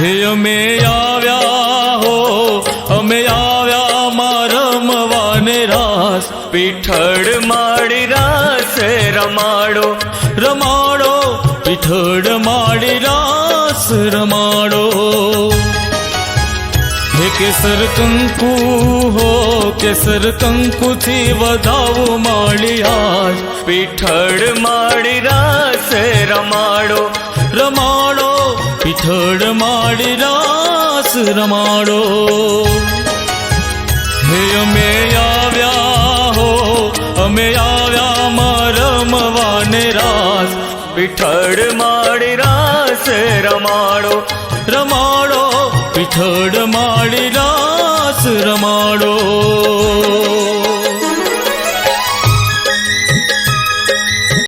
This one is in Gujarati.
હે અમે આવ્યા હો, અમે આવ્યા મારમવાને રાસ. પીઠળ માડી રાસે રમાડો રમાડો, પીઠળ માડી રાસ, રમાડો. હે કેસર કંકુ હો, કેસર કંકુથી વધાવો માળી આજ. પીઠળ માળી રાસે રમાડો રમાડો પીઠળ માડી રાસ રમાડો હે અમે આવ્યા હો અમે આવ્યા મરમવાને રાસ પીઠળ માડી રાસ રમાડો રમાડો પીઠળ માડી રાસ રમાડો